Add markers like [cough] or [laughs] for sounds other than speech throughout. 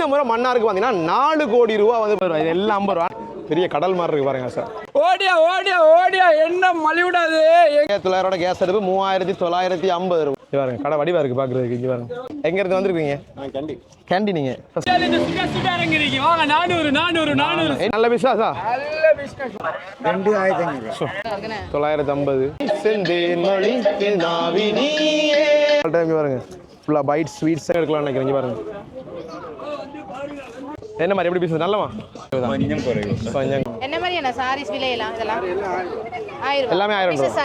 இந்த முறை மன்னாருக்கு பார்த்தீங்கன்னா நாலு கோடி ரூபா வந்து. இது எல்லாம் ஐம்பது ரூபா பெரிய கடல் மாதிரி இருக்கு பாருங்க சார். ஓடியா ஓடியா ஓடியா. என்ன மலிவிடாது? தொள்ளாயிரோட கேஸ் அடுப்பு மூவாயிரத்தி தொள்ளாயிரத்தி ஐம்பது ரூபா. இது பாருங்க கடை வடிவா இருக்கு பாக்குறதுக்கு இங்க பாருங்க. எங்க இருந்து வந்திருக்கீங்க கேண்டி. கேண்டி நீங்க. First- இறங்கிறீங்க வாங்க நானூறு நானூறு நானூறு ஏய், நல்ல பிஸ்னஸா ரெண்டு ஆயிரத்தி தொள்ளாயிரத்தி ஐம்பது. செந்தேன் மொழி பாருங்க. ஃபுல்லாக பைட் ஸ்வீட்ஸ் எடுக்கலாம் நினைக்கிறேன். பாருங்க. என்ன மாதிரி எப்படி பிஸ்னஸ் நல்லவா? கொஞ்சம் என்ன மாதிரியான சாரீஸ் விலையெல்லாம் இதெல்லாம்? ஆயிரம் எல்லாமே ஆயிரம் ரூபா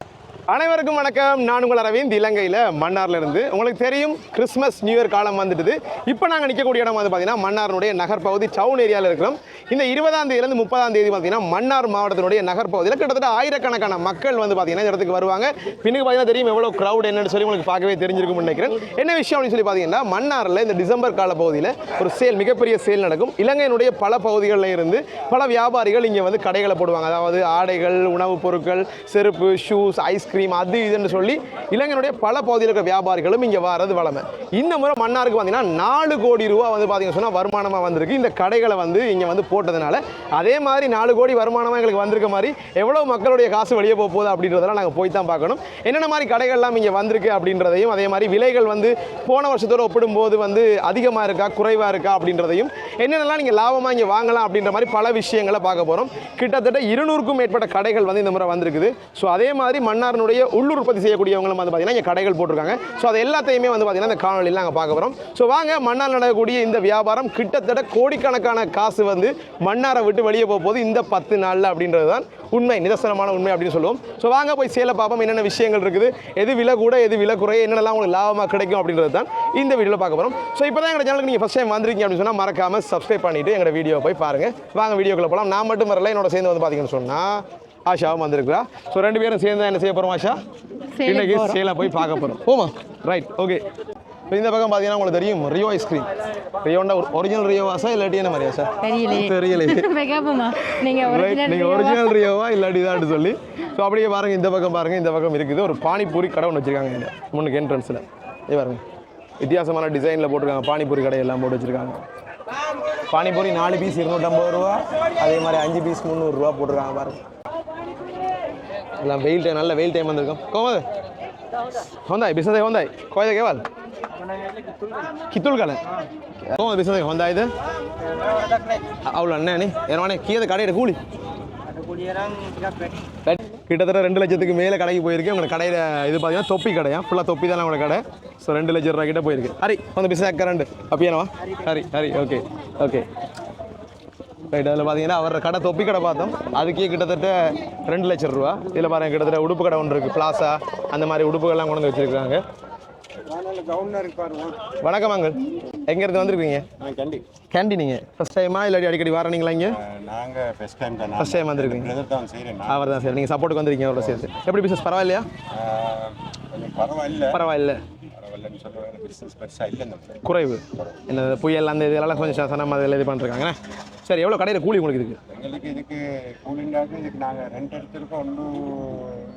அனைவருக்கும் வணக்கம். நான் உங்கள் அரவிந்த். இலங்கையில் மன்னார்ல இருந்து. உங்களுக்கு தெரியும் கிறிஸ்மஸ் நியூ இயர் காலம் வந்துட்டுது. இப்போ நாங்கள் நிற்கக்கூடிய இடம் வந்து பார்த்தீங்கன்னா மன்னாருடைய நகர்பகுதி டவுன் ஏரியாவில் இருக்கிறோம். இந்த இருபதாம் தேதியிலேருந்து முப்பதாம் தேதி பார்த்தீங்கன்னா மன்னார் மாவட்டத்தினுடைய நகர்பகுதியில் கிட்டத்தட்ட ஆயிரக்கணக்கான மக்கள் வந்து பார்த்தீங்கன்னா இந்த இடத்துக்கு வருவாங்க. பின்னுக்கு பார்த்தீங்கன்னா தெரியும் எவ்வளோ க்ரௌட் என்னன்னு சொல்லி உங்களுக்கு பார்க்கவே தெரிஞ்சிருக்கும்னு நினைக்கிறேன். என்ன விஷயம் அப்படின்னு சொல்லி பார்த்தீங்கன்னா மன்னாரில் இந்த டிசம்பர் கால பகுதியில் ஒரு சேல் மிகப்பெரிய சேல் நடக்கும். இலங்கையினுடைய பல பகுதிகளில் இருந்து பல வியாபாரிகள் இங்கே வந்து கடைகளை போடுவாங்க. அதாவது ஆடைகள் உணவுப் பொருட்கள் செருப்பு ஷூஸ் ஐஸ்கிரீம் அது இதுன்னு சொல்லி இலங்கையினுடைய பல பகுதியில் இருக்கிற வியாபாரிகளும் இங்கே வர்றது வளமை. இந்த முறை மன்னாருக்கு பார்த்தீங்கன்னா நாலு கோடி ரூபா வந்து பார்த்தீங்கன்னா சொன்னால் வருமானமாக வந்திருக்கு. இந்த கடைகளை வந்து இங்கே வந்து போட்டதுனால அதே மாதிரி நாலு கோடி வருமானமாக எங்களுக்கு வந்திருக்க மாதிரி எவ்வளோ மக்களுடைய காசு வெளியே போக போகுது அப்படின்றதெல்லாம் நாங்கள் போய் தான் பார்க்கணும். என்னென்ன மாதிரி கடைகள்லாம் இங்கே வந்திருக்கு அப்படின்றதையும் அதே மாதிரி விலைகள் வந்து போன வருஷத்தோடு ஒப்பிடும்போது வந்து அதிகமாக இருக்கா குறைவாக இருக்கா அப்படின்றதையும் என்னென்னலாம் நீங்கள் லாபமாக இங்கே வாங்கலாம் அப்படின்ற மாதிரி பல விஷயங்களை பார்க்க போகிறோம் கிட்டத்தட்ட இருநூறுக்கும் மேற்பட்ட கடைகள் வந்து இந்த முறை வந்திருக்குது. ஸோ அதே மாதிரி மன்னாரினுடைய உள்ளூர் உற்பத்தி செய்யக்கூடியவங்களும் வந்து பார்த்தீங்கன்னா இங்கே கடைகள் போட்டிருக்காங்க. ஸோ அது எல்லாத்தையுமே வந்து பார்த்தீங்கன்னா இந்த காணொலியில் நாங்கள் பார்க்க போகிறோம் ஸோ வாங்க மன்னால் நடக்கக்கூடிய இந்த வியாபாரம் கிட்டத்தட்ட கோடிக்கணக்கான காசு வந்து மன்னாரை விட்டு வெளியே போக இந்த பத்து நாளில் அப்படின்றது தான் உண்மை நிதர்சனமான உண்மை அப்படின்னு சொல்லுவோம். ஸோ வாங்க போய் சேலை பார்ப்போம் என்னென்ன விஷயங்கள் இருக்குது எது விலை கூட எது விலை குறைய என்னென்னலாம் உங்களுக்கு லாபமாக கிடைக்கும் அப்படின்றது தான் இந்த வீடியோவில் பார்க்க போகிறோம் ஸோ இப்போ தான் எங்கள் சேனலுக்கு நீங்கள் ஃபஸ்ட் டைம் வந்திருக்கீங்க அப்படின்னு சொன்னால் மறக்காமல் சப்ஸ்கிரைப் பண்ணிவிட்டு எங்களோட வீடியோ போய் பாருங்கள் வாங்க வீடியோக்குள்ளே போகலாம் நான் மட்டும் வரல என்னோட சேர்ந்து வந்து பார்த்தீங்கன்னு சொன்னால் ஆஷாவும் வந்திருக்கிறா. ஸோ ரெண்டு பேரும் சேர்ந்து என்ன செய்ய போகிறோம் ஆஷா? இன்னைக்கு சேலை போய் பார்க்க போகிறோம் போமா ரைட் ஓகே இப்போ இந்த பக்கம் பார்த்தீங்கன்னா உங்களுக்கு தெரியும் ரியோ ஐஸ்கிரீம் ரியோண்டா ஒரிஜினல் ரியோவாசா இல்லாட்டி என்ன மாதிரியா சார் [laughs] original நீங்கள் ரியோவா? ஒரிஜினல் ரியோவா இல்லாட்டி தான் சொல்லி. ஸோ அப்படியே பாருங்க இந்த பக்கம் பாருங்க இந்த பக்கம் இருக்குது. ஒரு பானிபூரி கடை ஒன்று வச்சிருக்காங்க இந்த முன்னுக்கு என்ட்ரன்ஸில் இது பாருங்க. வித்தியாசமான டிசைனில் போட்டிருக்காங்க. பானிபூரி கடை எல்லாம் போட்டு வச்சிருக்காங்க. பானிபூரி நாலு பீஸ் இருநூற்றம்பது ரூபா அதே மாதிரி அஞ்சு பீஸ் முந்நூறுரூவா போட்டிருக்காங்க பாருங்க. எல்லாம் வெயில் டைம் நல்ல வெயில் டைம் வந்திருக்கும் கோமது ஹோந்தாய் பிஸ்னஸ் ஹோந்தாய் கோயத கேவால் ಕಿತ್ತೂಳು ಕಲೆ ಹ್ಞೂ ಬಿಸಿದ ಹೊಂದ ಇದು ಅವಳು ಅಣ್ಣ ನೀ ಏನೋ கீழே கடையிட கூலி கிட்டத்தட்ட ரெண்டு லட்சத்துக்கு மேலே கடைக்கு போயிருக்கு உங்களோட கடையில் இது பார்த்தீங்கன்னா தொப்பி கடையா ஃபுல்லாக தொப்பி தானே உங்களோட கடை ஸோ ரெண்டு லட்சம் ரூபா கிட்ட போயிருக்கு ஹரி வந்து பிசினஸ் கரண்ட் அப்படியானவா Hari Hari okay okay right அதில் பார்த்தீங்கன்னா அவர் கடை தொப்பி கடை பார்த்தோம். அதுக்கே கிட்டத்தட்ட ரெண்டு லட்சம் ரூபா. இதில் பாருங்கள் கிட்டத்தட்ட உடுப்பு கடை ஒன்று இருக்குது பிளாசா அந்த மாதிரி உடுப்புகள்லாம் கொண்டு வந்து வச்சுருக்காங்க. வணக்கம் அங்கல் எங்கேருந்து வந்திருக்கீங்க கேண்டி கேண்டி நீங்கள் ஃபஸ்ட் டைமா இல்லாடி அடிக்கடி வரீங்களா இங்கே? நாங்கள் ஃபர்ஸ்ட் டைம் தான் ஃபஸ்ட் டைம் வந்திருக்கீங்க. அவர் தான் சரி நீங்கள் சப்போர்ட்டுக்கு வந்திருக்கீங்க அவ்வளோ சேர்த்து. எப்படி பிஸ்னஸ் பரவாயில்லையா? பரவாயில்ல. பரவாயில்ல குறைவு. என்ன புயல் அந்த இதெல்லாம் கொஞ்சம் சனம் அதில் இது பண்ணிருக்காங்க சரி எவ்வளோ கடையில் கூலி உங்களுக்கு இருக்குது எங்களுக்கு இதுக்கு கூலிண்டாக இதுக்கு நாங்கள் ரெண்ட் எடுத்திருக்கோம் ஒன்று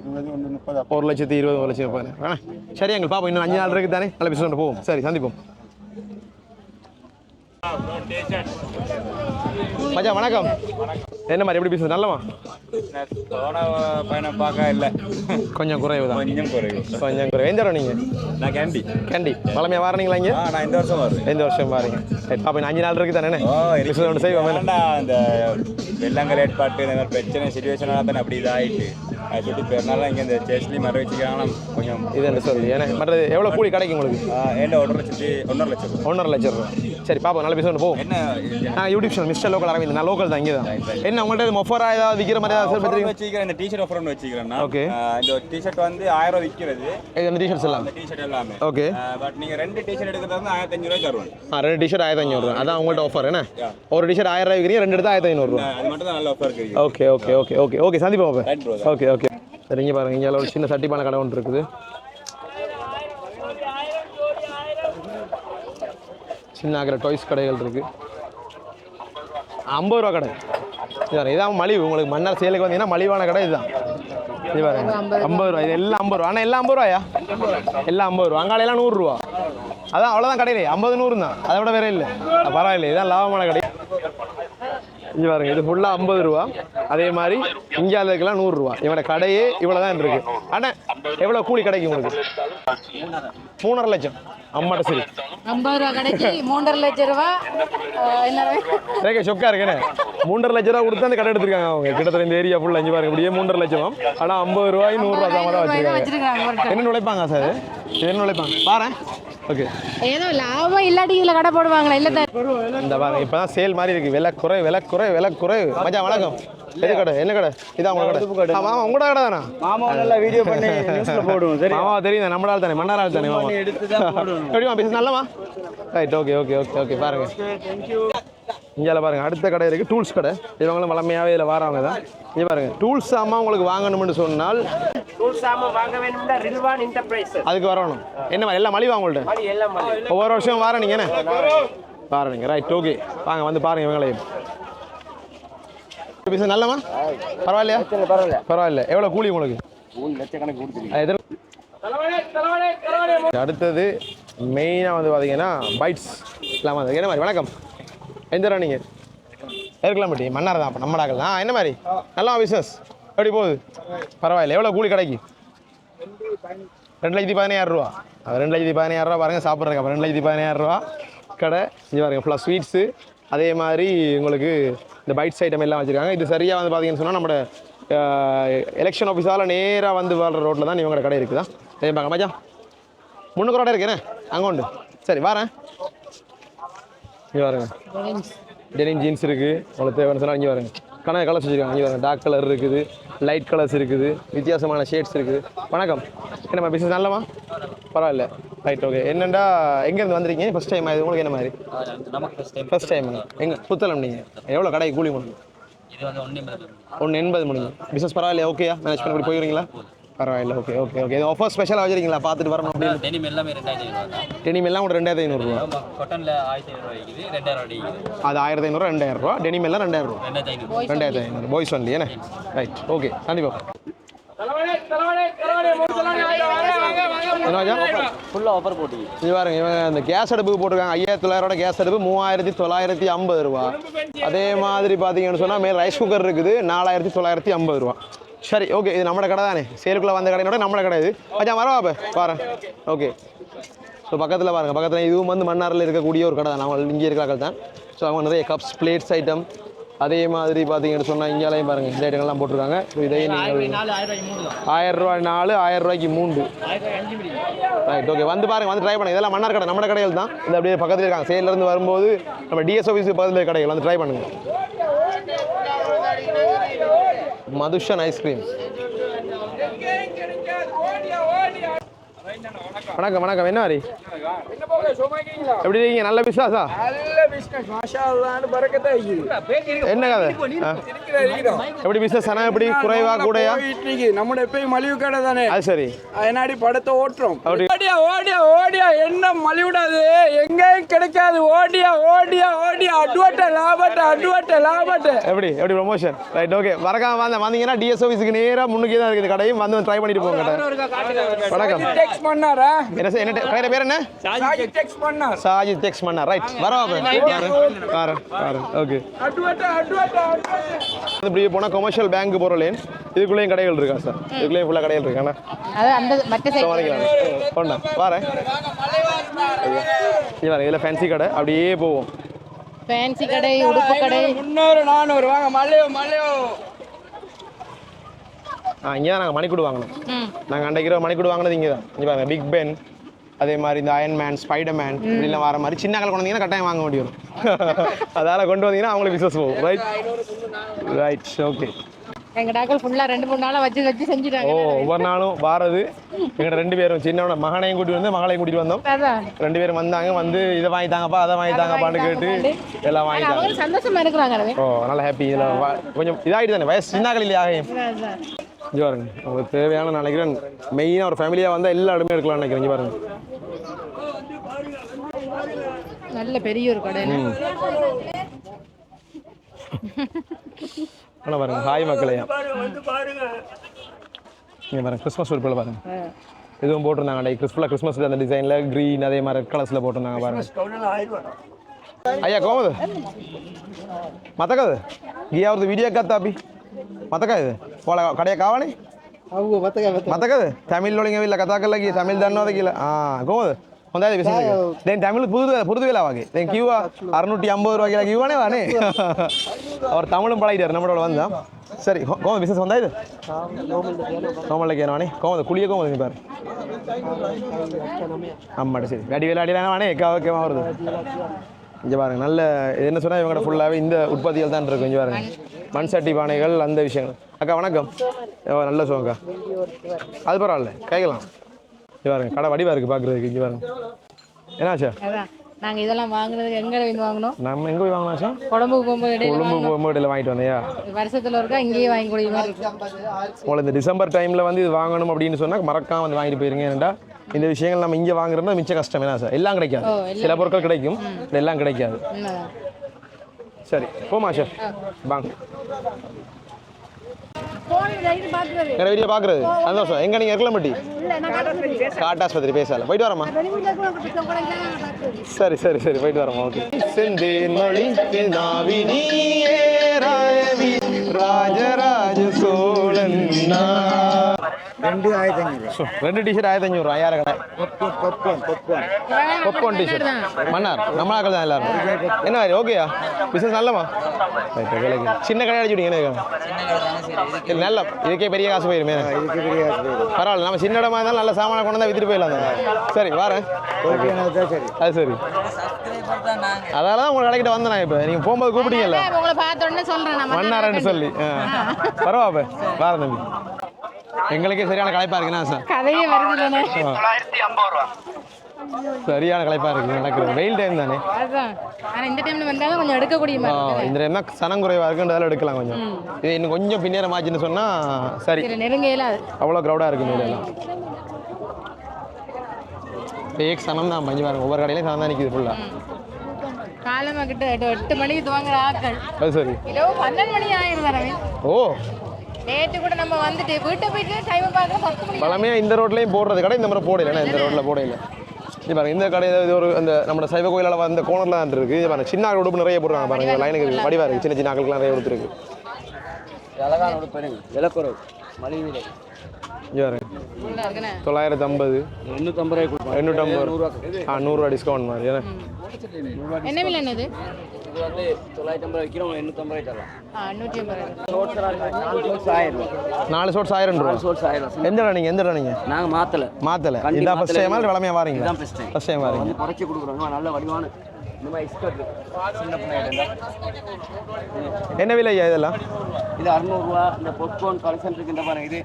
இருபது ஒன்று முப்பது. ஒரு லட்சத்தி இருபது ஒரு லட்சம் சரி எங்களுக்கு பார்ப்போம் இன்னும் அஞ்சு நாள் இருக்குது தானே நல்ல பிஸ்னஸ் போவோம். சரி சந்திப்போம். மச்சா வணக்கம். என்ன மாதிரி எப்படி பிஸ்னஸ் நல்லவா? போன பயணம் பார்க்க இல்லை கொஞ்சம் குறைவு தான் கொஞ்சம் குறைவு. கொஞ்சம் குறைவு எந்த இடம் நீங்கள் நான் கேண்டி. கேண்டி பழமையாக வாரீங்களா இங்கே? நான் இந்த வருஷம் வருவேன் எந்த வருஷம் பாருங்க சரி பாப்பா இன்னும் அஞ்சு நாள் இருக்குது தானே? ஒன்று செய்வோம் இந்த வெள்ளங்கள் ஏற்பாட்டு இந்த மாதிரி பிரச்சனை சுச்சுவேஷனாக தானே அப்படி இதாகிட்டு அது சொல்லிட்டு பெருநாள் இங்கே இந்த சேஸ்லி மர வச்சுக்கிறாங்கன்னா கொஞ்சம் இது என்ன சொல்லி ஏன்னா மற்றது எவ்வளோ கூலி கிடைக்கும் உங்களுக்கு? ஏண்ட ஒன்றரை லட்சத்தி ஒன்றரை லட்சம். ஒன்றரை லட்சம் ரூபா சரி பாப்பா நல்ல பிஸ்னஸ் போவோம் என்ன? நான் YouTube channel mister local Aravind நான் லோக்கல் தான் இங்கே தான் என்ன உங்கள்கிட்ட மொஃபரா ஏதாவது விற்கிற மாதிரி ஏதாவது பற்றி வச்சுக்கிறேன் இந்த டிஷர்ட் ஆஃபர் ஒன்று வச்சுக்கிறேன் Okay. இந்த டிஷர்ட் வந்து ஆயிரம் ரூபாய் விற்கிறது இந்த டிஷர்ட்ஸ் எல்லாம்? டிஷர்ட் எல்லாமே. ஓகே பட் நீங்கள் ரெண்டு டிஷர்ட் எடுக்கிறது வந்து ஆயிரத்தி அஞ்சு ரூபாய் தருவேன். ஆ ரெண்டு டிஷர்ட் ஆயிரத்தி ஐநூறு அதான் உங்கள்ட்ட ஆஃபர் என்ன? ஒரு டிஷர்ட் ஆயிரம் ரூபாய் விற்கிறீங்க ரெண்டு எடுத்து ஆயிரத்தி ஐநூறுரூவா அது மட்டும் தான் நல்ல ஆஃபர் இருக்கு. Okay okay okay okay okay சந்திப்போம் ஓகே ஓகே சரி இங்கே பாருங்க இங்கே ஒரு சின்ன சட்டிப்பான கடை ஒன்று இருக்குது. சின்ன ஆகிற டாய்ஸ் கடைகள் இருக்கு. ஐம்பது ரூபா கடை. இதான் இதான் மலிவு. உங்களுக்கு மன்னர் சேலுக்கு வந்தீங்கன்னா மலிவான கடை இதுதான். இது பாருங்க ஐம்பது ரூபா. இது எல்லாம் ஐம்பது ரூபா. ஆனால் எல்லாம் ஐம்பது ரூபாயா? எல்லாம் ஐம்பது ரூபா. அங்கால எல்லாம் நூறுரூவா அதான் அவ்வளோதான் கடையிலே. ஐம்பது நூறு தான் அதை விட வேற இல்லை. பரவாயில்ல. இதான் லாபமான கடை. இங்கே பாருங்க இது ஃபுல்லாக ஐம்பது ரூபா. அதே மாதிரி இங்கே அதுக்கெல்லாம் நூறுரூவா. இவனோட கடையே இவ்வளோ தான் இருக்கு. அண்ணா எவ்வளோ கூலி கிடைக்கும் உங்களுக்கு? மூணரை லட்சம். அம்மாட்ட சரி. ஐம்பது ரூபா கடைக்கு மூன்றரை லட்சம் ரூபா. என்ன ரேகே சொக்கா இருக்கேனே. மூன்றரை லட்ச ரூபா கொடுத்து அந்த கடை எடுத்திருக்காங்க அவங்க. கிட்டத்தட்ட இந்த ஏரியா ஃபுல்லாக அஞ்சு பாருங்க. இப்படியே மூன்றரை லட்சம் ஆனால் ஐம்பது ரூபாய் நூறுரூவா தான் வச்சிருக்காங்க. என்ன நுழைப்பாங்க சார் என்ன நுழைப்பாங்க பாரு ஓகே ஏதோ லாபம் இல்லாட்டி இதுல கடை போடுவாங்களா? இல்ல தான் இந்த பாருங்க இப்போ தான் சேல் மாதிரி இருக்கு. விலை குறை விலை குறை விலை குறை. மச்சான் வணக்கம். எது கடை? என்ன கடை? இதான் உங்களோட கடை. மாமா உங்களோட கடை தானா? மாமா நல்லா வீடியோ பண்ணி நியூஸ்ல போடுவோம். சரி. மாமா தெரியும் நம்ம ஆள் தானே மன்னார் ஆள் தானே மாமா? எடுத்து தான் போடணும். எப்படிமா பிசினஸ் நல்லமா right okay okay okay okay பாருங்க. இங்கே பாருங்க அடுத்த கடை இருக்கு டூல்ஸ் கடை. இவங்களும் வளமையாகவே இதில் வாரவங்க தான். இங்கே பாருங்க டூல்ஸ் சாமான் உங்களுக்கு வாங்கணும்னு சொன்னால் டூல் சாமான் வாங்க வேணும்னா ரில்வான் என்டர்பிரைஸ் அதுக்கு வரணும். என்ன மாதிரி எல்லாம் மலிவா மாதிரி ஒவ்வொரு வருஷம் வார நீங்க என்ன? வார நீங்க ரைட் ஓகே வாங்க வந்து பாருங்க இவங்களையும். பிசினஸ் நல்லமா பரவாயில்லையா? பரவாயில்ல. பரவாயில்ல எவ்வளோ கூலி உங்களுக்கு? அடுத்தது மெயினாக வந்து பார்த்தீங்கன்னா பைட்ஸ் இல்லாமல் என்ன மாதிரி வணக்கம். எந்த இடம் நீங்கள் இருக்கலாம் பட்டி மன்னார் தான் அப்போ நம்ம ஆ என்ன மாதிரி? நல்லா பிஸ்னஸ் எப்படி போகுது? பரவாயில்ல எவ்வளோ கூலி கிடைக்கு? ரெண்டு லட்சத்தி பதினாயிரரூவா ரூபா. ரெண்டு லட்சத்தி பதினாயிரரூவா பாருங்கள் சாப்பிட்றதுக்கு. அப்போ ரெண்டு லட்சத்தி பதினாயிரரூவா கடை. இது பாருங்க ஃபுல்லாக ஸ்வீட்ஸு அதே மாதிரி உங்களுக்கு இந்த பைட்ஸ் ஐட்டம் எல்லாம் வச்சுருக்காங்க. இது சரியாக வந்து பார்த்தீங்கன்னு சொன்னால் நம்மளோட எலெக்ஷன் ஆஃபீஸால் நேராக வந்து வாழ்கிற ரோட்டில் தான் இவங்களோட கடை இருக்குதா? சரி பாங்க மச்சா முன்னுக்கு ரோட இருக்கேனே அங்கே உண்டு. சரி வரேன். இங்கே பாருங்க. டெனிம் ஜீன்ஸ் இருக்குது உங்களுக்கு தேவைன்னு சொன்னால் இங்கே பாருங்க. கணக்கு கலர்ஸ் வச்சுருக்காங்க. இங்கே பாருங்க. டார்க் கலர் இருக்குது. லைட் கலர்ஸ் இருக்குது. வித்தியாசமான ஷேட்ஸ் இருக்குது. வணக்கம். என்னம்மா பிஸ்னஸ் நல்லமா பரவாயில்ல. ரைட் ஓகே என்னண்டா எங்கேருந்து வந்திருக்கீங்க? ஃபஸ்ட் டைம் இது? உங்களுக்கு என்ன மாதிரி? ஃபஸ்ட் டைம் எங்கே புத்தளம் நீங்கள் எவ்வளோ கடை கூலி முடியும் ஒன்று எண்பது முடியும் பிஸ்னஸ் பரவாயில்லையா? ஓகேயா மேனேஜ் பண்ணி போயிருங்களா பரவாயில்ல. ஓகே ஓகே ஓகே ஆஃபர் ஸ்பெஷலாக வச்சிருக்கீங்களா? பார்த்துட்டு வரணும் அப்படின்னு. டெனிம் எல்லாமே ரெண்டாயிரத்தி ஐநூறு தான். டெனிம் எல்லாம் ஒரு ரெண்டாயிரத்தி ஐநூறுரூவா கொட்டனில் ஆயிரத்தி ஐநூறு இருக்குது ரெண்டாயிரம் அடிக்குது அது ஆயிரத்தி ஐநூறு ரெண்டாயிரம் ரூபா. டெனிம் எல்லாம் ரெண்டாயிரம் ரூபா. ரெண்டாயிரத்தி ஐநூறு. ரெண்டாயிரத்தி ஐநூறு. பாய்ஸ் ஒன்லி என்ன? ரைட் ஓகே கண்டிப்பாக என்ன ராஜா ஃபுல்லாக ஆஃபர் போட்டு இது பாருங்க இவங்க அந்த கேஸ் அடுப்புக்கு போட்டிருக்காங்க. ஐயாயிரத்தி தொள்ளாயிரோட கேஸ் அடுப்பு மூவாயிரத்தி தொள்ளாயிரத்தி ஐம்பது ரூபா. அதே மாதிரி பார்த்தீங்கன்னு சொன்னால் மேல் ரைஸ் குக்கர் இருக்குது நாலாயிரத்தி தொள்ளாயிரத்தி ஐம்பது ரூபா. சரி ஓகே இது நம்மளோட கடை தானே? சேலுக்குள்ளே வந்த கடையோட நம்மளோட கடை இது. அச்சா வரவா அப்போ பாருங்க ஓகே ஸோ பக்கத்தில் பாருங்கள் பக்கத்தில் இதுவும் வந்து மன்னாரில் இருக்கக்கூடிய ஒரு கடை தான். அவங்க இங்கே இருக்கிறார்கள் தான். ஸோ அவங்க நிறைய கப்ஸ் பிளேட்ஸ் ஐட்டம் அதே மாதிரி பார்த்தீங்கன்னு சொன்னால் இங்கேலையும் பாருங்கள் இந்த ஐட்டங்கள்லாம் போட்டிருக்காங்க. ஸோ இதையே நீங்கள் ஆயிரம் ரூபாய் நாலு ஆயிரம் ரூபாய்க்கு மூன்று. ரைட் ஓகே வந்து பாருங்க வந்து ட்ரை பண்ணுங்க. இதெல்லாம் மன்னார் கடை நம்ம கடைகள் தான். இது அப்படியே பக்கத்துல இருக்காங்க. சேல்ல இருந்து வரும்போது நம்ம டிஎஸ் ஆஃபீஸ் பக்கத்தில் கடைகள் வந்து ட்ரை பண்ணுங்க. மதுஷன் ஐஸ்கிரீம் வணக்கம் வணக்கம். என்ன மாதிரி எப்படி இருக்கீங்க? நல்ல பிஸ்னஸா என்ன கதை. எப்படி பிஸ்னஸ் ஆனால் எப்படி? குறைவா கூடயா? நம்மட எப்பயும் மலிவு கடை தானே அது சரி. அதனாடி படத்தை ஓட்டுறோம் ஓடியா ஓடியா ஓடியா. என்ன மலிவிடாது? எங்கேயும் கிடைக்காது. ஓடியா ஓடியா ஓடியா. அட்வட்ட லாபட்ட அட்வட்ட லாபட்ட எப்படி? எப்படி ப்ரொமோஷன் ரைட் ஓகே வரக்காம வந்த வந்தீங்கன்னா டிஎஸ் ஆஃபீஸுக்கு நேராக முன்னுக்கே தான் இருக்குது. கடையும் வந்து ட்ரை பண்ணிட்டு போங்க வணக்கம். டெக்ஸ் பண்ணாரா? என்ன சார், என்ன கடையோட பேர் என்ன? சாஜி டெக்ஸ் பண்ணார். சாஜி டெக்ஸ் பண்ணா ரைட் வரேன் ஓகே அட்வட்ட அட்வட்ட இப்படியே போனால் கொமர்ஷியல் பேங்க் போகிற லேன் இதுக்குள்ளேயும் கடைகள் இருக்கா சார் இதுக்குள்ளேயும் ஃபுல்லாக கடைகள் இருக்காண்ணா அது அந்த மற்ற சைடு வாங்கிக்கலாம் போண்ணா வரேன் இது வரேன் இதில் ஃபேன்சி கடை. அப்படியே போவோம். ஃபேன்சி கடை உடுப்பு கடை. முன்னூறு நானூறு. வாங்க மலையோ ஆ இங்கே தான் நாங்கள் மணிக்கூடு வாங்கினோம் நாங்கள் அன்றைக்கு இரவு மணிக்கூடு வாங்கினது இங்கே தான் இங்கே பாருங்க பிக் பென் அதே மாதிரி இந்த அயன் மேன் ஸ்பைடர் மேன் இப்படிலாம் வர மாதிரி சின்ன கல் கொண்டு வந்தீங்கன்னா கட்டாயம் வாங்க வரும். [laughs] அதால் கொண்டு வந்தீங்கன்னா அவங்களுக்கு பிஸ்னஸ் போகும். ரைட் ரைட் ஓகே எங்க டாக்கள் ஃபுல்லா ரெண்டு மூணு நாளா வச்சு வச்சு ஓ செஞ்சுட்டாங்க ஒவ்வொரு நாளும் வாரது. எங்கிட்ட ரெண்டு பேரும் சின்னவன மகனையும் கூட்டிட்டு வந்து மகளையும் கூட்டிட்டு வந்தோம். ரெண்டு பேரும் வந்தாங்க வந்து இதை வாங்கி தாங்கப்பா அதை வாங்கி தாங்கப்பான்னு கேட்டு எல்லாம் வாங்கி சந்தோஷமா இருக்கிறாங்க. ஓ நல்லா ஹாப்பி இதில் கொஞ்சம் இதாகிட்டு தானே வயசு சின்ன இல்லையா அதான். இங்கே பாருங்க. உங்களுக்கு தேவையான நினைக்கிறேன். மெயினாக ஒரு ஃபேமிலியாக வந்தால் எல்லா இடமே எடுக்கலாம்னு நினைக்கிறேன். இங்கே பாருங்க. நல்ல பெரிய ஒரு கடை. ஆனால் பாருங்க. ஹாய் மக்களையா இங்கே பாருங்க கிறிஸ்மஸ் உறுப்பில் பாருங்க. இதுவும் போட்டிருந்தாங்க. டே கிறிஸ்மஸ் கிறிஸ்மஸ் அந்த டிசைனில் க்ரீன் அதே மாதிரி ரெட் கலர்ஸில் போட்டிருந்தாங்க பாருங்க. ஐயா கோமது. மத்தக்கது. கீ அவரது வீடியோ காத்தாபி මතකයිද කොල කඩය කාවනේ? මතකද තැමිල් ොලින් විල්ල කතා කරලා කිය තමිල් දන්නවද කියලා ගෝද හොඳයි විස දැන් තැමිල් පුරුදු පුරුදු වෙලා වගේ දැන් කිව්වා අරුණුටි අම්බෝ රூபா කියලා කිව්වනේ වනේ. அவர் தமிழும் பழகிட்டார் நம்மளோட வந்தா சரி கோமது பிசினஸ் வந்தா இது கோமல்ல கேனவானே கோமது குளிய கோமது நீ பாரு ஆமாட்ட சரி வெடி வேலை அடியிலான வானே எக்காவக்கேமா வருது இங்கே பாருங்க நல்ல என்ன சொன்னால் இவங்கள்ட்ட ஃபுல்லாகவே இந்த உற்பத்தியில் இங்கே பாருங்க மண் சட்டி பானைகள் அந்த விஷயங்கள். அக்கா வணக்கம். நல்ல சோங்கக்கா அது பரவாயில்ல. கேட்கலாம். இங்கே பாருங்க கடை வடிவாக இருக்குது பார்க்குறதுக்கு இங்கே பாருங்க. என்னாச்சா? நாங்கள் இதெல்லாம் வாங்குனதுக்கு எங்கே இருந்து வாங்கினோம்? நம்ம எங்கே போய் வாங்கலாம் சார் உடம்புக்கு போகும்போது இடையில கொழும்பு போகும்போது வாங்கிட்டு வந்தியா? வருஷத்துல ஒருக்கா இங்கேயே வாங்கி கொடுக்க மாதிரி இருக்கு. இந்த டிசம்பர் டைமில் வந்து இது வாங்கணும் அப்படின்னு சொன்னால் மறக்காம வந்து வாங்கிட்டு போயிருங்க. ஏன்டா இந்த விஷயங்கள் நம்ம இங்கே வாங்குறதுனா மிச்சம் கஷ்டம். என்ன சார்? எல்லாம் கிடைக்காது. சில பொருட்கள் கிடைக்கும். எல்லாம் கிடைக்காது. சரி போமா சார் வாங்க பார்க்குறது எங்களை வீடியோ பார்க்குறது சந்தோஷம். எங்கே நீங்கள் இருக்கலம்பட்டி காட்டாஸ்பத்திரி பேசல. போயிட்டு வரமா சரி சரி சரி போயிட்டு வரமா ஓகே செந்தேன் மொழி நாவினியே ராஜராஜ சோழன் ரெண்டு ஆயிரத்தி சோ, ரெண்டு டிஷர்ட் ஆயிரத்தி அஞ்சூறு ஐயாயிரம் கடை popcorn popcorn popcorn T shirt Mannar. நம்மளாக்கள் தான் எல்லாரும். என்ன மாதிரி? ஓகேயா பிசினஸ் நல்லமா சின்ன கடை அடிச்சு விடுங்க இல்லை நல்ல இதுக்கே பெரிய காசு போயிருமே. இதுக்கு பெரிய ஆசை போயிடும் பரவாயில்ல நம்ம சின்ன இடமா இருந்தாலும் நல்ல சாமான கொண்டு வந்தா வித்துட்டு போயிடலாம் தானே. சரி வரேன். தான் சரி. அது சரி. அதனால தான் உங்களை கடைக்கிட்ட வந்தேன் நான் இப்போ. நீங்கள் போகும்போது கூப்பிட்டீங்கல்ல. உங்களை பார்த்த உடனே சொல்றேன் நான் மன்னாரன்னு சொல்லி. ஆ. பரவாயில்ல வாரம் தம்பி. எங்களுக்கே சரியான களைப்பா இருக்குண்ணா சார். கதையே வருது இல்லைண்ணே சரியான களைப்பா இருக்கு நடக்குது. வெயில் டைம் தானே. ஆனா இந்த டைம்ல வந்தாலும் கொஞ்சம் எடுக்கக்கூடிய மாதிரி. இந்த டைம் தான் சனம் குறைவா இருக்குன்றதால எடுக்கலாம் கொஞ்சம். இது இன்னும் கொஞ்சம் பின்னேற மாச்சுன்னு சொன்னா சரி. நெருங்கையில அவ்வளோ க்ரௌடாக இருக்கு மேலாம் ஏக் சனம் தான் பஞ்சு பாருங்க. ஒவ்வொரு கடையிலையும் சனம் தான் நிற்கிது ஃபுல்லாக காலமா கிட்ட எட்டு மணிக்கு துவங்குற ஆட்கள். அது சரி. இரவு பன்னெண்டு மணி ஆயிரம் ஓ. நேற்று கூட நம்ம வந்துட்டு வீட்டை போயிட்டு டைம் பார்க்க பத்து மணி பழமையாக இந்த ரோட்லேயும் போடுறது கடை இந்த முறை போடையில ஏன்னா இந்த ரோட்டில் போடையில இது பாருங்க இந்த கடையில் இது ஒரு அந்த நம்ம சைவ கோயிலால் வந்த கோணரில் தான் இருக்கு. இது பாருங்க சின்ன உடுப்பு நிறைய போடுறாங்க பாருங்க லைனுக்கு இருக்கு. வடிவா இருக்கு சின்ன சின்ன ஆட்களுக்குலாம் நிறைய கொடுத்துருக்கு. அழகான உடுப்பெருங்க விலக்குறவு மலிவு விலை தொள்ளாயிரத்தி ஐம்பது. எண்ணூற்றம்பது ரூபாய் நூறுரூவா டிஸ்கவுண்ட் மாதிரி ஏன்னா என்ன விலை என்னது? இது வந்து தொள்ளாயிரத்தி ஐம்பது விற்கிறோம் எண்ணூற்றம்பது ரூபாய் தரலாம். நூற்றி ஐம்பது ஷோட்ஸ் நாலு ஷோட்ஸ் ஆயிரம் நாலு ஷோட்ஸ் ஆயிரம் ஆயிரம் எந்த இடம் நீங்கள் எந்த இடம் நீங்கள் நாங்கள் மாற்றலை மாத்தல. கண்டி இதான் ஃபர்ஸ்ட் மாத்தல. டைம் வளமையாக வாரீங்க டைம் வாரீங்க. குறைச்சி கொடுக்குறோம். நல்ல வடிவான என்ன விலை ஐயா இதெல்லாம்? இது அறுநூறுவா. இந்த பொப்கார்ன் கலெக்ஷன் இருக்கு இந்த பாருங்க இது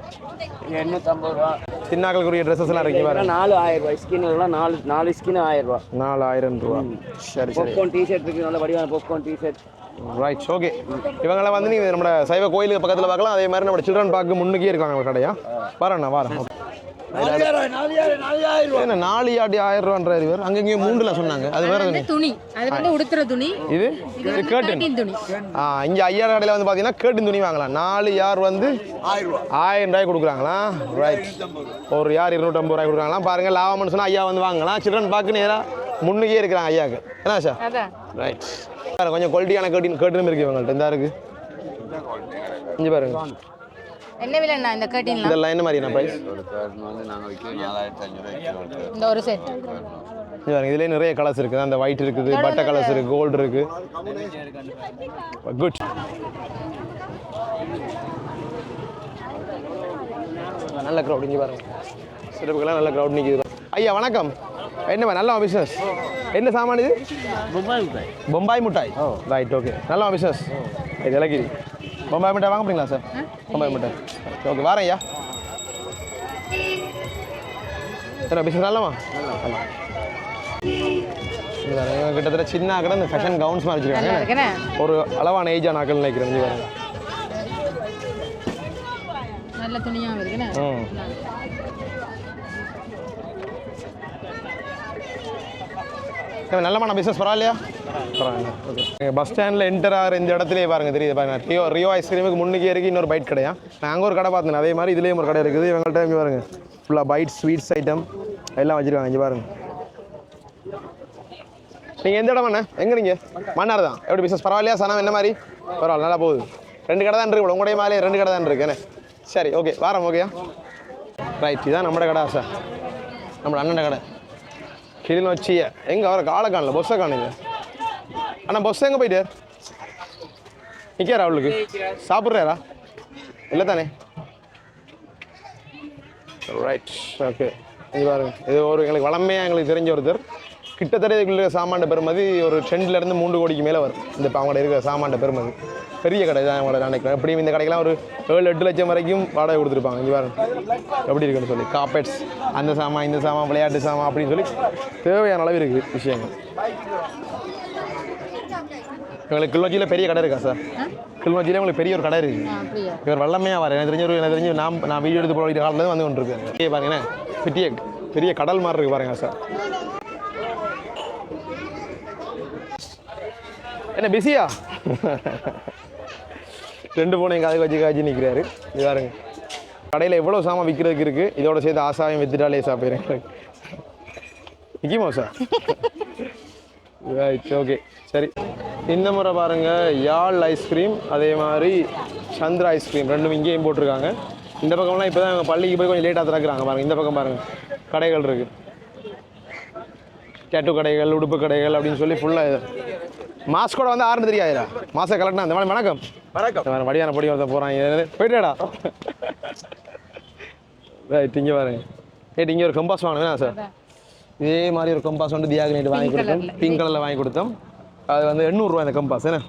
எண்ணூற்றம்பது ரூபா. சின்னாக்களுக்குரிய ட்ரெஸ்ஸஸ் எல்லாம் இருக்கு பாருங்க. நாலு ஆயிரம் ரூபாய். ஸ்கின் எல்லாம் நாலு நாலு ஸ்கின் ஆயிரம் ரூபாய். நாலாயிரம் ரூபா. சரி பொப்கார்ன் டிஷர்ட் இருக்கு நல்ல வடிவான பொப்கார்ன் டிஷர்ட் ரைட் ஓகே இவங்களாம் வந்து நீங்கள் நம்ம சைவ கோயிலுக்கு பக்கத்தில் பார்க்கலாம். அதே மாதிரி நம்ம சில்ட்ரன் பார்க்கு முன்னுக்கே இருக்காங்க கடையா? வரேண்ணா வரேன் என்ன நாலு ஆட்டி ஆயிரம் ரூபான்றாரு இவர். அங்கங்கேயும் மூண்டுல சொன்னாங்க. அது வேற வந்து துணி. அது வந்து உடுத்துற துணி. இது? கேர்டன் துணி. ஆ இங்கே ஐயாயிரம் கடையில் வந்து பார்த்தீங்கன்னா கேர்டன் துணி வாங்கலாம். நாலு யார் வந்து? ஆயிரம் ரூபாய் கொடுக்குறாங்களா? ரைட் ஒரு யார் இருநூற்றம்பது ரூபாய் கொடுக்குறாங்களா பாருங்க லாபம்னு சொன்னால் ஐயா வந்து வாங்கலாம். சில்ட்ரன் பார்க்கு நேராக முன்னுக்கே இருக்கிறாங்க ஐயாவுக்கு என்ன சார் ரைட் கொஞ்சம் குவாலிட்டியான கேட்டின் கேட்டினும் இருக்கு இவங்கள்ட்ட. இந்த இருக்கு. இங்கே பாருங்க. என்ன விலைண்ணா இந்த கர்டின்லாம் இதெல்லாம் என்ன மாதிரியான ப்ரைஸ் இந்த ஒரு செட் இது பாருங்க இதுலேயே நிறைய கலர்ஸ் இருக்குது. அந்த ஒயிட் இருக்குது பட்டை கலர்ஸ் இருக்குது கோல்டு இருக்குது. குட் நல்ல க்ரௌட் இங்கே பாருங்க. சிறப்புக்கெல்லாம் நல்ல க்ரௌட் நிற்கிது ஐயா வணக்கம். என்ன நல்ல பிஸ்னஸ் என்ன சாமான் இது? பொம்பாய் மிட்டாய். ரைட் ஓகே நல்ல பிஸ்னஸ் இது இலக்கிரி பொம்பாய் மிட்டாய் வாங்க போறீங்களா சார் பொம்பாய் மிட்டாய் ஓகே வரேன் ஐயா. என்ன பிஸ்னஸ் நல்லமா கிட்டத்தட்ட சின்ன கடை இந்த ஃபேஷன் கவுன்ஸ் மாதிரி வச்சுருக்காங்க. ஒரு அளவான ஏஜான ஆக்கள் நினைக்கிறேன் பாருங்க. நல்ல துணியாகவும் இருக்குண்ணே நல்லமான பிஸ்னஸ் பரவாயில்லையா? பஸ் ஸ்டாண்டில் என்டர் ஆகிற இந்த இடத்துலயே பாருங்க தெரியுது? பாருங்க ரியோ ரியோ ஐஸ்கிரீமுக்கு முன்னுக்கே இருக்கு இன்னொரு பைட் கடையா? நாங்கள் ஒரு கடை பார்த்தேன் அதே மாதிரி இதுலேயும் ஒரு கடை இருக்குது. இவங்கள்ட்ட இங்கே பாருங்க. ஃபுல்லாக பைட் ஸ்வீட்ஸ் ஐட்டம் எல்லாம் வச்சுருக்காங்க இங்கே பாருங்க. நீங்கள் எந்த இடம் அண்ணா? எங்கே நீங்கள் மன்னார் தான். எப்படி பிஸ்னஸ் பரவாயில்லையா சனம்? என்ன மாதிரி? பரவாயில்ல நல்லா போகுது. ரெண்டு கடை தான் இருக்கு உங்களுடைய மேலே ரெண்டு கடை தான் இருக்கு சரி ஓகே வாரம் ஓகேயா ரைட் இதான் நம்மட கடை சார் நம்ம அண்ணன் கடை. கிளிநொச்சியை. எங்கே? வர காலை காணல பொஸ்ஸை காணுங்க அண்ணா பஸ் எங்கே போயிட்டு? நிற்காரா அவளுக்கு? சாப்பிட்றாரா? இல்லை தானே ரைட் ஓகே இது பாருங்க. இது ஒரு எங்களுக்கு வளமையாக எங்களுக்கு தெரிஞ்ச ஒருத்தர். கிட்டத்தட்ட இதுக்குள்ள சாமான்ட பெருமதி ஒரு ட்ரெண்ட்லேருந்து மூன்று கோடிக்கு மேலே வரும். இந்த அவங்களோட இருக்கிற சாமான்ட பெருமதி பெரிய கடை தான் அவங்களோட நினைக்கிறேன். எப்படியும் இந்த கடைக்கெலாம் ஒரு ஏழு எட்டு லட்சம் வரைக்கும் வாடகை கொடுத்துருப்பாங்க. இங்கே பாருங்க. எப்படி இருக்குன்னு சொல்லி. காப்பேட்ஸ் அந்த சாமான் இந்த சாமான் விளையாட்டு சாமான் அப்படின்னு சொல்லி தேவையான அளவு இருக்குது விஷயங்கள். எங்களுக்கு கிளிநொச்சியில் பெரிய கடை இருக்கா சார்? கிளிநொச்சியில் உங்களுக்கு பெரிய ஒரு கடை இருக்குது இவர் வல்லமையாக வர எனக்கு தெரிஞ்ச ஒரு எனக்கு தெரிஞ்சு நான் நான் வீடியோ எடுத்து போகிற காலத்துல வந்து கொண்டு இருக்கேன் பாருங்க பெரிய பெரிய கடல் மாதிரி இருக்கு பாருங்க சார். என்ன பிஸியா? [laughs] ரெண்டு பூனை எங்கள் அதுக்கு வச்சு காய்ச்சி நிற்கிறாரு இது பாருங்க. கடையில் எவ்வளோ சாமான் விற்கிறதுக்கு இருக்குது இதோட சேர்த்து ஆசாவையும் வித்துட்டாலே சாப்பிட்றேன் நிற்குமா சார்? [laughs] ரைட் ஓகே சரி. இந்த முறை பாருங்க யாழ் ஐஸ்கிரீம் அதே மாதிரி சந்திரா ஐஸ்கிரீம் ரெண்டும் இங்கேயும் போட்டிருக்காங்க. இந்த பக்கம்லாம் இப்போ தான் பள்ளிக்கு போய் கொஞ்சம் லேட்டாக திறக்கிறாங்க பாருங்க. இந்த பக்கம் பாருங்க. கடைகள் இருக்கு. டேட்டு கடைகள் உடுப்பு கடைகள் அப்படின்னு சொல்லி ஃபுல்லாக மாஸ்கோட வந்து ஆறுனு தெரியாதுடா. மாச கலெக்டா அந்த மாதிரி. வணக்கம். வணக்கம். வடியான படி ஒருத்தன் போகிறாங்க போயிட்டேடா. ரைட் [laughs] இங்கே பாருங்க. ரைட் இங்கே ஒரு கம்பாஸ் வாங்கணும் சார் இதே மாதிரி ஒரு கம்பாஸ் வந்து தியாக நைட்டு வாங்கி கொடுத்தோம். பிங்க் கலரில் வாங்கி கொடுத்தோம். அது வந்து எண்ணூறுரூவா இந்த கம்பாஸ் என்ன?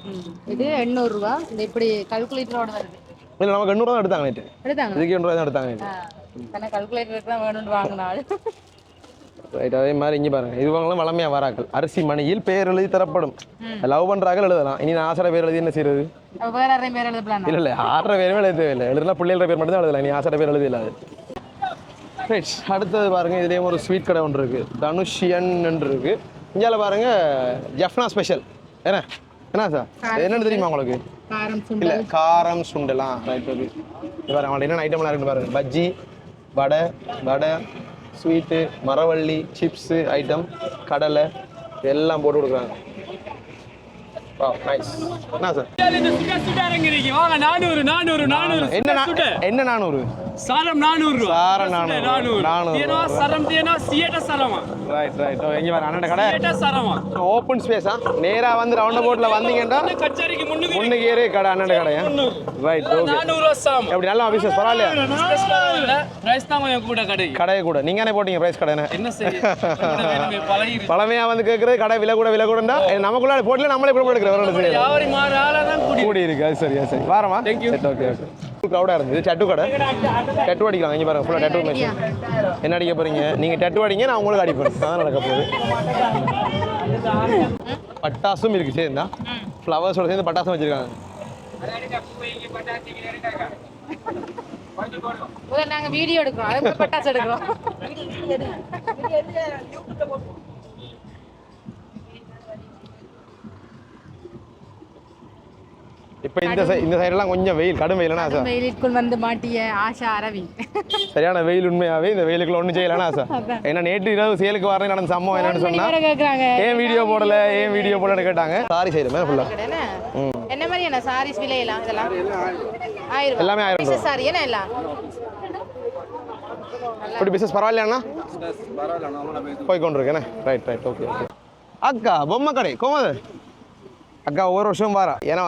இது எண்ணூறு ரூபா. இந்த இப்படி கல்குலேட்டரோட வருது இல்லை நமக்கு எண்ணூறுவா தான் எடுத்தாங்க நைட்டு எடுத்தாங்க இதுக்கு எண்ணூறுவா தான் எடுத்தாங்க நைட்டு தானே கல்குலேட்டருக்கு தான் வேணும்னு வாங்கினாள் ரைட் அதே மாதிரி இங்கே பாருங்க. இது வாங்கலாம் வளமையாக வராக்கள். அரிசி மணியில் பேர் எழுதி தரப்படும். லவ் பண்ணுறாங்க எழுதலாம். இனி நான் ஆசைட பேர் எழுதி என்ன செய்யறது வேற யாரையும் பேர் எழுதலாம் இல்லை இல்லை ஆறரை பேருமே எழுத தேவையில்லை எழுதுனா பிள்ளைகள பேர் மட்டும் தான் எழுதலாம். நீ ஆசைட பேர் எழுதி இல்லாது ரைட் அடுத்தது பாருங்க இதுலேயும் ஒரு ஸ்வீட் கடை ஒன்று இருக்குது தனுஷியன் இருக்கு. இந்தியாவில் பாருங்க ஜஃப்னா ஸ்பெஷல் என்ன? என்ன சார் என்னன்னு தெரியுமா உங்களுக்கு? காரம் இல்லை சுண்டல் காரம் சுண்டலாம் ரைட் ஓகே இது பாருங்க அவங்கள்ட்ட என்னென்ன ஐட்டம்லாம் இருக்குன்னு பாருங்க. பஜ்ஜி வடை வடை ஸ்வீட்டு மரவள்ளி சிப்ஸு ஐட்டம் கடலை எல்லாம் போட்டு கொடுக்குறாங்க. என்ன சார் என்ன நானூறு? சாரம் நானூறு ரூபா. சாரம் நானூறு. நானூறு. தேனோ சரம் தேனோ சியட்ட சரமா. ரைட் ரைட் இங்கே வர அண்ணன் கடை. சியட்ட சரமா. ஓப்பன் ஸ்பேஸா நேராக வந்து ரவுண்ட் போட்டில் வந்தீங்கன்னா கச்சேரிக்கு முன்னுக்கு முன்னுக்கு ஏறி கடை அண்ணன் கடையா? ரைட் ஓகே நானூறு ரூபா சாம் எப்படி நல்லா பிஸ்னஸ் பரவாயில்லையா? பிரைஸ் தான் கொஞ்சம் கூட கடை கடையை கூட. நீங்கள் என்ன போட்டீங்க ப்ரைஸ் கடைன்னு என்ன செய்ய? பழகி பழமையாக வந்து கேட்குறது கடை விலை கூட விலை கூடண்டா நமக்குள்ள போட்டில் நம்மளே கூட எடுக்கிற வரணும் சரி வியாபாரி மாறு ஆளாதான் கூடி கூடி இருக்கு சரியா சரி வாரமா? தேங்க்யூ ஓகே ஓகே க்ரௌடாக இருந்தது. டட்டு கடை. டட்டு அடிக்கலாம். இங்கே பாருங்க. ஃபுல்லாக டட்டு மிஷின் என்ன அடிக்க போறீங்க? நீங்கள் டட்டு அடிங்க நான் உங்களுக்கு அடிப்பேன். அதான் நடக்க போகுது. பட்டாசும் இருக்கு. சரிந்தா ஃப்ளவர்ஸோட சேர்ந்து பட்டாசும் வச்சிருக்காங்க. முதல்ல நாங்க வீடியோ எடுக்கிறோம். அதுக்கு பட்டாசு எடுக்கிறோம். [laughs] [laughs] இப்போ இந்த இந்த சைடெல்லாம் கொஞ்சம் வெயில் கடும் வெயிலனா சார் வெயிலுக்குள் வந்து மாட்டிய ஆஷா அரவிந்த் சரியான வெயில் உண்மையாவே இந்த வெயிலுக்குள்ள ஒன்றும் செய்யலனா சார் ஏன்னா நேற்று இரவு சேலுக்கு வரேன் நடந்த சம்பவம் என்னன்னு சொன்னா வேற கேக்குறாங்க. ஏன் வீடியோ போடல ஏன் வீடியோ போடலன்னு கேட்டாங்க. சாரி சைடு மேலே ஃபுல்லாக என்ன? என்ன மாதிரியான சாரீஸ் விலையெல்லாம் இதெல்லாம்? ஆயிரம் எல்லாமே ஆயிரம். சாரி என்ன எல்லாம்? இப்படி பிஸ்னஸ் பரவாயில்லையாண்ணா? போய் கொண்டு இருக்கேனே. ரைட் ரைட் ஓகே ஓகே அக்கா பொம்மை கடை கோமது அக்கா ஒவ்வொரு வருஷம் வாரா. ஏன்னா?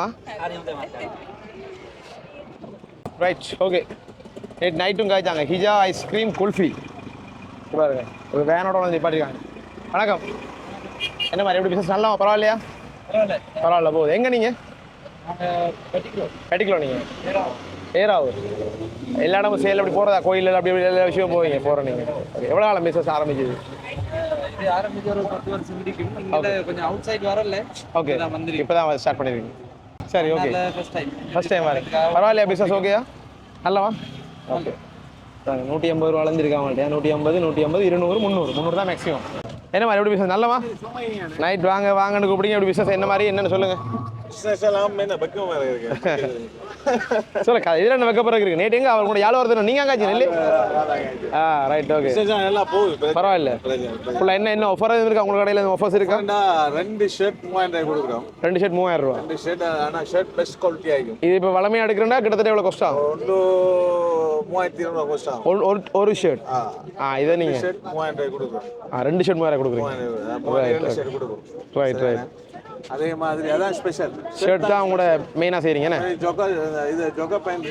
ரைட் ஓகே நேற்று நைட்டும் காய்ச்சாங்க. ஹிஜா ஐஸ்கிரீம் குல்ஃபி பாருங்க ஒரு வேனோட வந்து நிப்பாட்டிருக்காங்க. வணக்கம். என்ன மாதிரி எப்படி பிசினஸ் நல்லா பரவாயில்லையா? பரவாயில்ல போகுது. எங்கே நீங்கள் கட்டிக்கலாம் நீங்கள் ஏராவூர் எல்லா இடமும் சேல் அப்படி போகிறதா கோயில் அப்படி இப்படி எல்லா விஷயம் போவீங்க போகிற நீங்கள் எவ்வளோ காலம் பிசினஸ் ஆரம்பிச்சது இது ஆரம்பிச்சு ஒரு பத்து வருஷம் இருக்கும் இங்க கொஞ்சம் அவுட் சைடு வரல. ஓகே இப்பதான் வந்திருக்கு. இப்போ தான் ஸ்டார்ட் பண்ணிருக்கீங்க. சரி okay first time first time பரவாயில்லையா பிஸ்னஸ் ஓகேயா நல்லவா? ஓகே நூற்றி ஐம்பது ரூபா வளர்ந்துருக்காங்க அவங்கள்ட்ட. நூற்றி ஐம்பது நூற்றி ஐம்பது இருநூறு முந்நூறு. முந்நூறு தான் மேக்ஸிமம் என்ன மாதிரி எப்படி பிசினஸ் நல்லவா? நைட் வாங்க வாங்கன்னு கூப்பிடுங்க எப்படி பிசினஸ் என்ன மாதிரி என்னன்னு சொல்லுங்க. சொல்ல க- இதுல என்ன வைக்க போறது இருக்கு? நேற்று எங்க அவர் கூட யாழ் வருது நீங்க அங்காச்சு நெல்லு? ஆ ரைட் ஓகே பரவாயில்ல. ஃபுல்லா என்ன என்ன ஆஃபர் இருக்கா? உங்க கடையில ஆஃபர்ஸ் இருக்கா? ரெண்டா ஷர்ட் மூவாயிரம் ரூபாய் கொடுக்குறோம். ரெண்டு ஷர்ட் மூவாயிரம் ரூபா. ரெண்டு ஷர்ட் ஆனா ஷர்ட் பெஸ்ட் குவாலிட்டி ஆகும் இது இப்போ வளமையா எடுக்கிறேன்னா கிட்டத்தட்ட எவ்வளோ கஷ்டம் ஆகும்? ஒன்று மூவாயிரத்தி இருநூறு கோஸ்ட் ஆகும். ஒரு- ஷர்ட் ஆ. இதை நீங்க. ஷர்ட் மூவாயிரம் ரூபாய் கொடுக்குறோம். ரெண்டு ஷர்ட் மூவாயிரம் கொடுக்குறீங்க. ரூபாய் ரைட் ரைட் அதே மாதிரி அதான் ஸ்பெஷல் ஷர்ட் தான் உங்களோட மெயினாக செய்கிறீங்க என்ன? ஜொக்கா இது ஜொக்கா பேண்ட்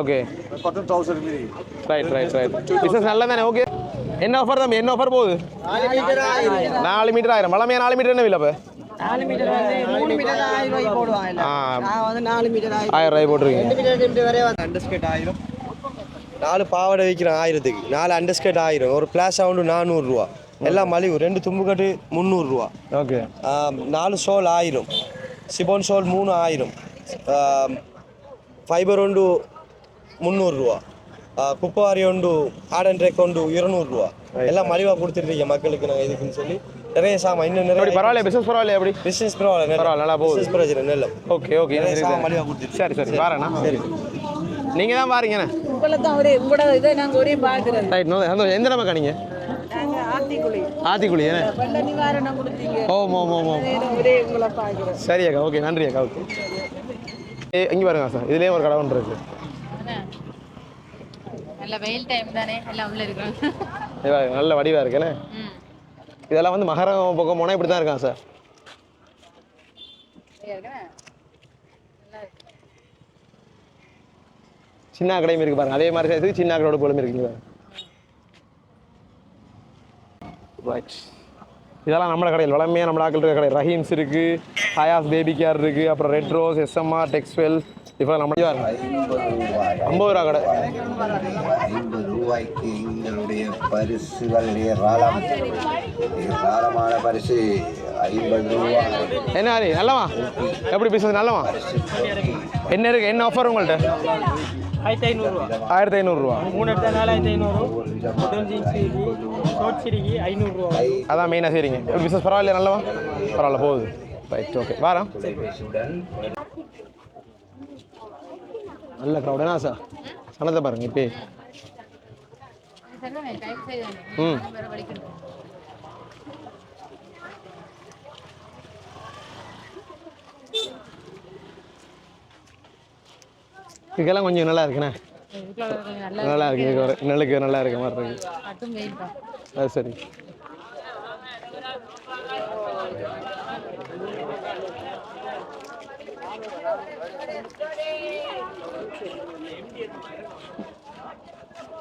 ஓகே பத்து தௌசண்ட் மீறி. ரைட் ரைட் ரைட் பிஸ்னஸ் நல்லா தானே ஓகே என்ன ஆஃபர் தம்பி? என்ன ஆஃபர் போகுது? நாலு மீட்டர் ஆயிரம். வளமையா நாலு மீட்டர் என்ன விலை இப்போ நாலு மீட்டர் வந்து மூணு மீட்டர் ஆயிரம் போடுவாங்க. நான் வந்து நாலு மீட்டர் ஆயிரம். ரூபாய் போட்டிருக்கீங்க. மீட்டர் மீட்டர் வரைய வந்து அண்டர்ஸ்கர்ட் ஆயிரம். நாலு பாவாடை விற்கிறேன் ஆயிரத்துக்கு. நாலு அண்டர்ஸ்கர்ட் ஆயிரம். ஒரு பிளாஸ் சவுண்டு நானூறுரூவா எல்லாம் மலிவு ரெண்டு தும்புக்கட்டு முந்நூறுரூவா ஓகே நாலு சோல் ஆயிரம் சிபோன் சோல் மூணு ஆயிரம் ಫೈಬರ್ ಒಂದು ಮುನ್ನೂರು ಕುಪ್ಪವಾರಿ ಒಂದು ಆಡನ್ ಟ್ರೆಕ್ ಒಂದು இருநூறு ரூபா எல்லாம் மலிவாக கொடுத்துருக்கீங்க மக்களுக்கு நாங்கள் இதுக்குன்னு சொல்லி நிறைய சாமான் இன்னும் எப்படி நிறைய பரவாயில்ல பிஸ்னஸ் பரவாயில்ல எப்படி பிஸ்னஸ் பரவாயில்ல பரவாயில்ல, நல்லா போகுது. பிஸ்னஸ் பிரச்சனை நல்ல ஓகே ஓகே நிறைய சரி சாமான் மலிவாக கொடுத்துருக்கு சரி சரி வரேண்ணா சரி நீங்கள் தான் பாருங்கண்ணே உங்களை தான் ஒரே உங்களோட இதை நாங்கள் ஒரே பார்க்குறது ரைட் நோ சந்தோஷம் எந்த நம்ம கணிங்க நாங்கள் ஆத்திக்குழி. ஓம் சரி அக்கா ஓகே நன்றி அக்கா ஓகே. ஏ இங்கே பாருங்க சார். இதுலேயே ஒரு கடை ஒன்று இருக்கு. நல்ல வெயில் டைம் தானே எல்லாம் உள்ள இருக்கிறோம் இது பாருங்க, நல்ல வடிவாக இருக்குண்ணே ம். இதெல்லாம் வந்து மகரம் பக்கம் போனால் இப்படி தான் இருக்கான் சார் சின்ன கடையும் இருக்கு பாருங்க அதே மாதிரி சைஸுக்கு சின்ன கடையோட போலும் இருக்குங்க ரைட் இதெல்லாம் நம்மள கடையில் வளமையாக நம்ம ஆக்கள் இருக்க கடை ரஹீம்ஸ் இருக்கு ஹயாஸ் பேபி கேர் இருக்கு அப்புறம் ரெட் ரோஸ் எஸ்எம்ஆர் டெக்ஸ்வெல் இப்போ நம்ம ஐம்பது ரூபா கடை. ஐம்பது ரூபாய்க்கு எங்களுடைய பரிசுகள் ஏராளம் ஏராளமான பரிசு ஐம்பது ரூபாய் என்ன ஹரி நல்லவா? எப்படி பிஸ்னஸ் நல்லவா? என்ன இருக்கு? என்ன ஆஃபர் உங்கள்கிட்ட ஆயிரத்தி ஐநூறுரூவா ஆயிரத்தி ஐநூறுரூவா மூணு எடுத்தா நாலாயிரத்தி ஐநூறு. முதல் ஜீன்ஸ் சிரிக்கி ஐநூறுரூவா அதான் மெயினாக செய்றீங்க. பிஸ்னஸ் பரவாயில்ல நல்லவா? பரவாயில்ல போகுது. ரைட் ஓகே வாரம். நல்ல க்ரௌடனா சார் சனத்தை பாருங்க இப்போ ம். இதுக்கெல்லாம் கொஞ்சம் நல்லா இருக்குண்ணே. நல்லா இருக்கு நெல்லுக்கு நல்லா இருக்க மாதிரி இருக்கு. அது சரி.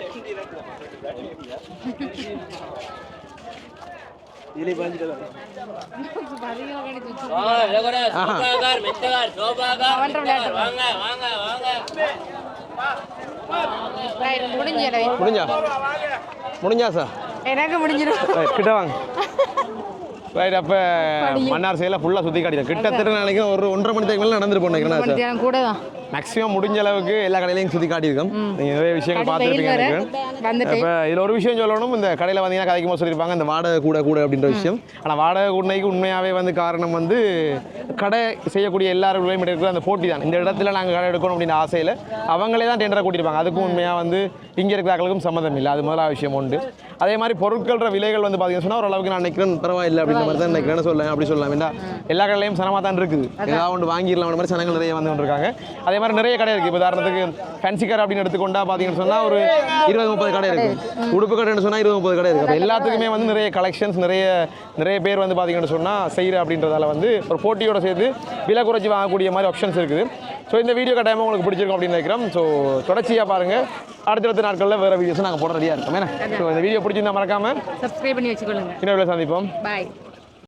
ரைட் முடிஞ்சலை முடிஞ்சா முடிஞ்சா சார் எனக்கு முடிஞ்சிடும் கிட்ட வாங்க ரைட் அப்போ மன்னார் சைடில் ஃபுல்லாக சுற்றி காட்டிடும் கிட்டத்தட்ட நாளைக்கு ஒரு ஒன்றரை மணி தேக்கு மேலே நடந்துட்டு மத்தியானம் கூட தான். மேக்ஸிமம் முடிஞ்ச அளவுக்கு எல்லா கடையிலையும் சுற்றி காட்டியிருக்கோம். நீங்கள் நிறைய விஷயங்கள் பார்த்துருப்பீங்க நினைக்கிறேன் இப்போ இதில் ஒரு விஷயம் சொல்லணும் இந்த கடையில் வந்தீங்கன்னா கதைக்கும் போது சொல்லியிருப்பாங்க இந்த வாடகை கூட கூட அப்படின்ற விஷயம். ஆனால் வாடகை கூடனைக்கு உண்மையாகவே வந்து காரணம் வந்து கடை செய்யக்கூடிய எல்லாருக்குள்ளேயும் இருக்கிற அந்த போட்டி தான். இந்த இடத்துல நாங்கள் கடை எடுக்கணும் அப்படின்ற ஆசையில் அவங்களே தான் டெண்டரை கூட்டியிருப்பாங்க. அதுக்கும் உண்மையாக வந்து இங்கே இருக்கிறார்களுக்கும் சம்மந்தம் இல்லை. அது முதலாவது விஷயம் உண்டு. அதே மாதிரி பொருட்கள விலைகள் வந்து பார்த்தீங்கன்னு சொன்னால் ஓரளவுக்கு நான் நினைக்கிறேன் பரவாயில்லை அப்படின்ற மாதிரி தான் நினைக்கிறேன்னு சொல்லலாம் அப்படி சொல்லலாம். ஏன்னா எல்லா கடையிலையும் சனமாக தான் இருக்குது ஏதாவது ஒன்று வாங்கிடலாம் மாதிரி சனங்கள் நிறைய வந்து கொண்டிருக்காங்க. அதே மாதிரி நிறைய கடை இருக்குது இப்போ உதாரணத்துக்கு ஃபேன்சி கடை அப்படின்னு எடுத்துக்கொண்டா பார்த்தீங்கன்னு சொன்னால் ஒரு இருபது முப்பது கடை இருக்குது உடுப்பு கடைன்னு சொன்னால் இருபது முப்பது கடை இருக்குது அப்போ எல்லாத்துக்குமே வந்து நிறைய கலெக்ஷன்ஸ் நிறைய நிறைய பேர் வந்து பார்த்தீங்கன்னு சொன்னால் செய்கிற அப்படின்றதால வந்து ஒரு போட்டியோட சேர்த்து விலை குறைச்சி வாங்கக்கூடிய மாதிரி ஆப்ஷன்ஸ் இருக்குது. ஸோ இந்த வீடியோ கட்டாயமாக உங்களுக்கு பிடிச்சிருக்கும் அப்படின்னு நினைக்கிறோம். ஸோ தொடர்ச்சியாக பாருங்கள் அடுத்தடுத்த நாட்களில் வேறு வீடியோஸ் நாங்கள் போட ரெடியாக இருக்கோம். ஏன்னா ஸோ இந்த வீடியோ பிடிச்சிருந்தா மறக்காமல் சப்ஸ்கிரைப் பண்ணி வச்சுக்கொள்ளுங்க. இன்னொரு சந்திப்போம். பாய்